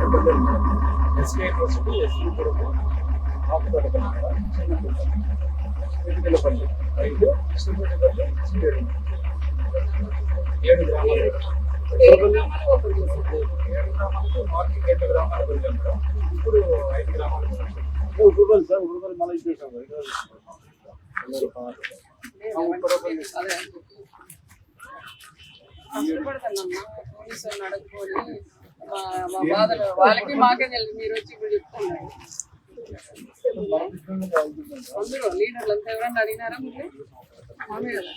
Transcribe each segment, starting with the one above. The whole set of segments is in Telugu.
ఏడు పల్లెలు ఎస్కే యూనివర్సిటీ ఎస్సీ కొరకు ఆకుతోటపల్లి ఎటుకలపల్లి ఐదు కృష్ణపల్లి ఏడు ఏడు గ్రామాలు ఏడు గ్రామాలు ఓపెన్ చేశారు. ఏడు గ్రామాలకు మార్నింగ్ రెండు గ్రామాలు వెళ్ళాం మేడం ఇప్పుడు ఐదు గ్రామాలు ఉగ్గుబల్ సార్ ఉగ్గుబల్ మళ్ళీ ఇచ్చేసాం అదే కష్టపడతానమ్మా పోలీసు వాళ్ళని అడుగుకొని మా బాధలు. వాళ్ళకి మాకే తెలుసు మీరు వచ్చి ఇప్పుడు చెప్తున్నారు. అందరూ లీడర్లు అంతా ఎవరన్నా అడిగినారా మీరు అవునే కదా.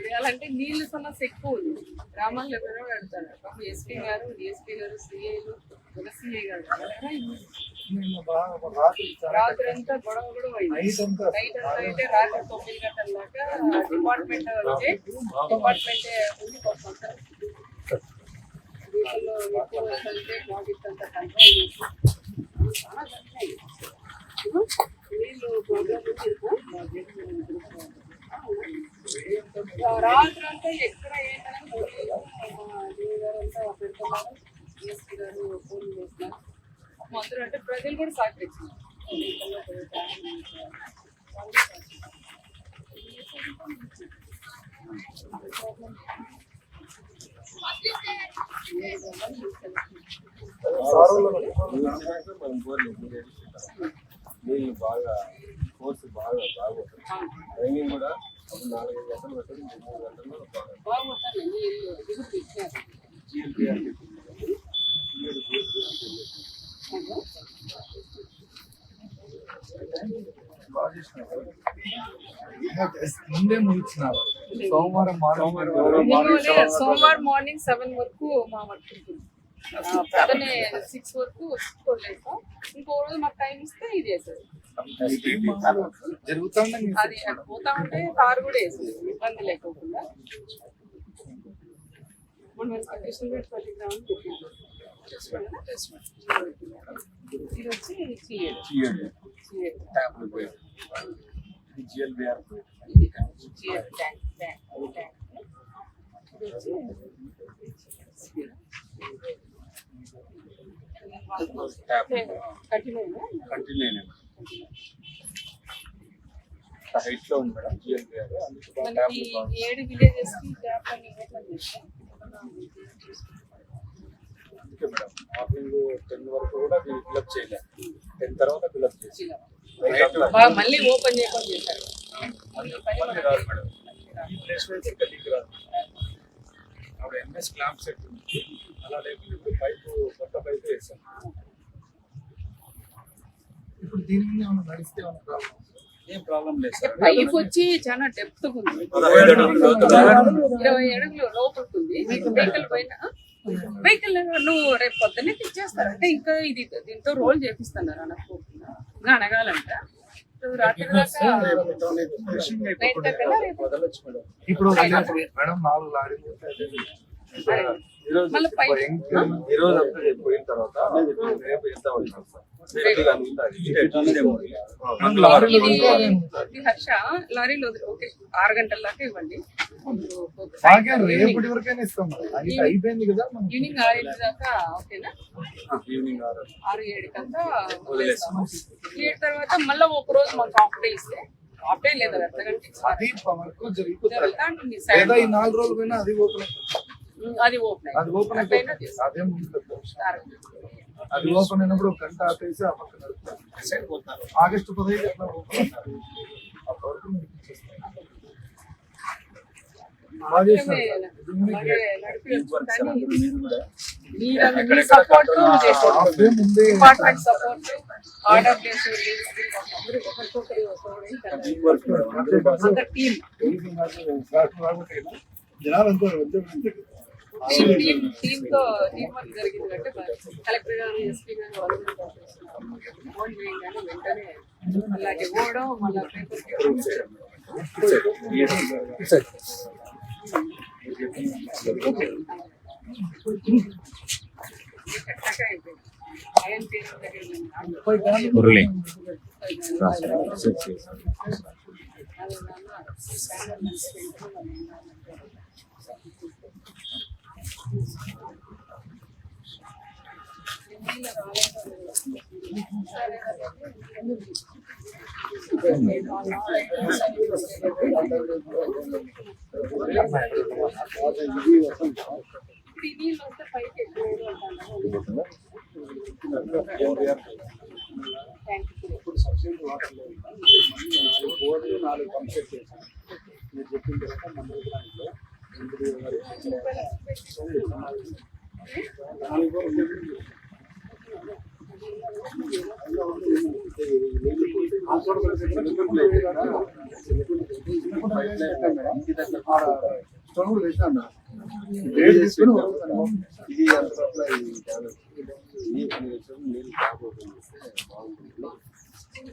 ఇవ్వాలంటే నీళ్ళ సమస్య ఎక్కువ ఉంది. గ్రామాల్లో ఎవరో పెడతారు పాపం ఎస్పీ గారు డిఎస్పీ గారు సిఐలు ఒక సిఐ గారు. రాత్రి అంతా గొడవ పోయింది. నైట్ అంతా అయితే రాత్రి తొమ్మిది గంటల దాకా డిపార్ట్మెంట్ వచ్చి డిపార్ట్మెంట్ ఉండి కొట్టుకుంటారు ఎక్కువ వస్తుంటే ప్రాజెక్ట్ అంతా కంట్రోల్ చేసి చాలా జరిగినాయి. నీళ్ళు ప్రాబ్లం రాత్రి ఎక్కడ ఏంటంటే అంతా పెడుతున్నారు డిఎస్పీ గారు ఫోన్ చేస్తున్నారు అందరూ అంటే ప్రజలు కూడా సహకరించారు నీళ్ళు బాగా కోర్సు బాగా బాగుంటుంది. ట్రైనింగ్ కూడా నాలుగు నాలుగైదు గంటలు పెట్టడం మూడు గంటల్లో బాగా బాగుంటారు నీళ్ళు ముందే ముగించినారు సోమవారం మార్నింగ్ సోమవారం మార్నింగ్ సెవెన్ వరకు మా వర్క్ ఉంటుంది. సిక్స్ వరకు వచ్చుకోలేక ఇంకో రోజు మాకు టైం ఇస్తే ఇది వేసేది జరుగుతుండే అది పోతా ఉంటే కారు కూడా వేసేది. ఇబ్బంది లేకుండా. మొన్న కృష్ణపేట పల్లి గ్రామం పెట్టింది. ఇది వచ్చి చీయడు చీయడు జిఎల్బిఆర్ ట్యాంక్ ట్యాంక్ కంటిన్యూ హైట్లో ఉంది మేడం జిఎల్బిఆర్ ఏడు విలేజెస్కి ట్యాప్ అని అందుకే మేడం మార్నింగ్ టెన్ వరకు కూడా దీన్ని ఫిల్అప్ చేయలేదు టెన్ తర్వాత ఫిల్అప్ చేసి. మళ్ళీ ఓపెన్ చేయకుండా చేశారు. ఈ ఇంకా లీక్ రాదు. అప్పుడు ఎంఎస్ క్లాంప్ సెట్ ఉంది. అలా లేకపోతే పైపు కొత్త పైపు వేసాం. ఇప్పుడు దీని మీద ఏమైనా నడిస్తే ఏమైనా ప్రాబ్లం ఏం ప్రాబ్లం లేదు సార్. పైప్ వచ్చి చాలా డెప్త్ ఉంది. అడుగులు. ఇరవై అడుగులు లోపడుతుంది వెహికల్ పైన వెహికల్ నువ్వు రేపు పొద్దున్నే తెచ్చేస్తారు. అంటే ఇంకా ఇది దీంతో రోల్ చేపిస్తున్నారు అనుకోకుండా ఇంకా అనగాలంట ఇప్పుడు మేడం నాలుగు లారీలు మళ్ళీ పైన. ఈ రోజు అంతా రేపు పోయిన తర్వాత రేపు ఎంత హర్ష లారీలో ఓకే ఆరు గంటల దాకా ఇవ్వండి. రేపటి వరకైనా ఇస్తాం. అయిపోయింది కదా ఈవినింగ్ ఆరు ఇంటి దాకా ఓకేనా? ఈవినింగ్ ఆరు. ఆరు ఏడుకంతా వదిలేస్తాము ఏడు తర్వాత మళ్ళీ ఒక రోజు మాకు హాఫ్ డే ఇస్తే హాఫ్ డే లేదా? అర్ధ గంట ఇస్తారు. అది వర్క్ జరుగుతుంది నాలుగు రోజులు పోయినా అది ఓపెన్ అది ఓపెన్ అది ఓపెన్ అట్లయినా అయిపోతుంది చేస్తాం. అదే ముందు పెద్ద విషయం. అది ఓపెన్ అయినప్పుడు ఒక గంట ఆపేసి ఆ పక్కన నడుపుతారు. సైడ్ పోతారు ఆగస్టు పదహైదు అట్లా ఓపెన్ అన్నారు అప్పటి వరకు మీకు ఇచ్చేస్తాం. బాగా చేసినారు సార్. నిజంగానే great. సపోర్ట్ హాఫ్ డే ముందే డిపార్ట్మెంట్ సపోర్ట్ ఆర్డర్ చేసి ఒకరికొకరు అంత టీమ్ జనాలు అంటారు వద్దు వద్దు. టీమ్ టీమ్ టీమ్తో టీమ్ వర్క్ జరిగింది అంటే కలెక్టర్ గారు ఎస్పీ గారు వాళ్ళు కూడా ఫోన్ చేయగానే వెంటనే అలాగే పోవడం మళ్ళీ మురళి ఇప్పుడు ఈ నీళ్ళు వస్తే పైకి ఎక్కువ అంటాను ట్యాంక్ ఇప్పుడు సబ్సిడీ వాటర్ లేదు నాలుగు బోర్డులు నాలుగు పంప్ సెట్ చేశాను మీరు చెప్పిన తర్వాత మండల దాంట్లో స్టోన్ కూడా పెట్టాను రేట్ తీసుకుని ఇది అంత సప్లై నీళ్ళు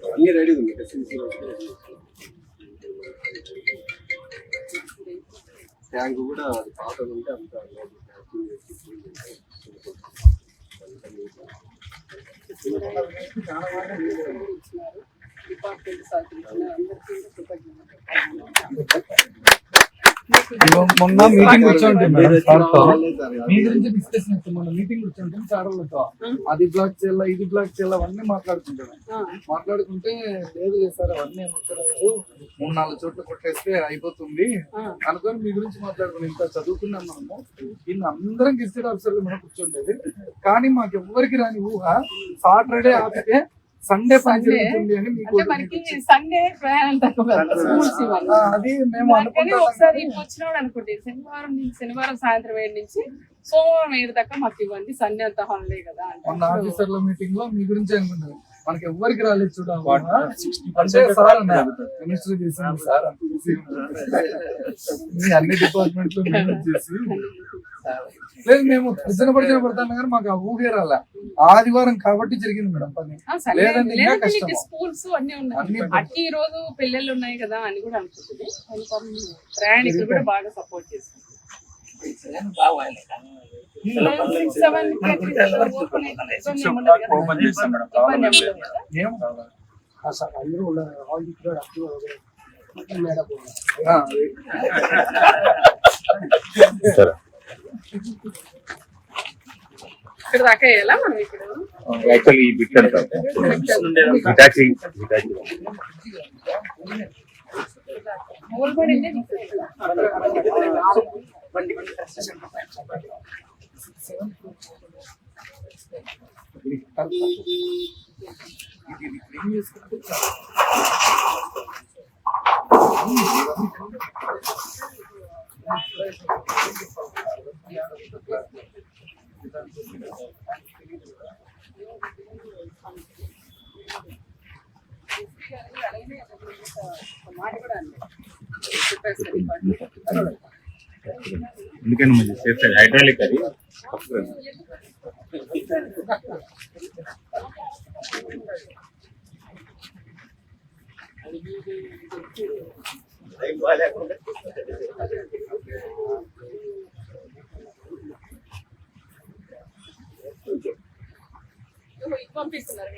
అన్ని రెడీ ఉంది ట్యాంక్ కూడా అది పాత ఉంటే అంత చాలా బాగా డిపార్ట్మెంట్ సార్ అందరికీ మొన్న మీటింగ్ కూర్చోండి సార్. మీ గురించి డిస్కషన్ ఇస్తాం మొన్న మీటింగ్ కూర్చోండి సార్ వాళ్ళతో. అది బ్లాక్ చేయాలా ఇది బ్లాక్ చేయాలా అవన్నీ మాట్లాడుకుంటాను మాట్లాడుకుంటే లేదు సార్ అవన్నీ ఏమంటారు మూడు నాలుగు చోట్ల కొట్టేస్తే అయిపోతుంది. అనుకొని మీ గురించి మాట్లాడుకుని ఇంత చదువుకున్నాం మనము. ఇన్ని అందరం గెస్టెడ్ ఆఫీసర్లు మనం కూర్చోండేది. కానీ మాకు ఎవ్వరికి రాని ఊహ. సాటర్డే ఆపితే సండే అంటే మనకి సండే ప్రయాణం తక్కువ స్కూల్స్ అది మేము ఒకసారి వచ్చినాడు శనివారం నుంచి శనివారం సాయంత్రం ఏడు నుంచి సోమవారం ఏడు దాకా మాకు ఇవ్వండి సండే అంతా హాలిడే కదా ఆఫీసర్ల మీటింగ్లో మీ గురించి అనుకున్నారు మనకి ఎవ్వరికి రాలేదు చూడ సిక్స్టీ అంటే సార్ అన్న మినిస్టర్ చేసింది సార్ అంత busy ఉన్నారు. మీ అన్ని డిపార్ట్మెంట్లో మేనేజ్ చేసి. లేదు మేము విజన పడిచిన పడతాను కానీ మాకు ఆ ఊహే రాలే. ఆదివారం కాబట్టి జరిగింది మేడం పని. లేదంటే ఇంకా కష్టం. స్కూల్స్ అన్ని ఉన్నాయి. అట్టి ఈ రోజు పిల్లలు ఉన్నాయి కదా అని కూడా అనుకుంటుంది. ప్రయాణికులు కూడా బాగా సపోర్ట్ చేస్తుంది అందరూ ఉన్నారు ఆల్ ది క్రౌడ్ అప్పుడు మేడం ఆ, అది. ఇక్కడ దాకా వేయాలా మనం ఇక్కడ యాక్చువల్లీ ఈ బిట్ అంటారు హిటాచి హిటాచి మూలబడింది ఇది ఇది clean చేసుకుంటే చాలు. మాట కూడా అండి చెప్పేస్తారు ఎందుకని మంచి సేఫ్ హైడ్రాలిక్ అది ఇది పంపిస్తున్నారు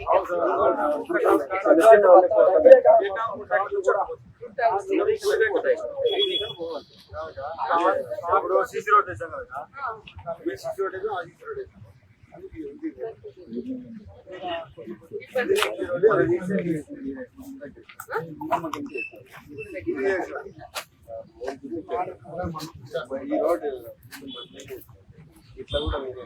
ఇప్పుడు సిసి రోడ్ వేసాం కదా మీరు సీసీ రోడ్ వేసాం ఆ సిసి రోడ్ వేసాం ఈ రోడ్ ఇట్లా కూడా మీరే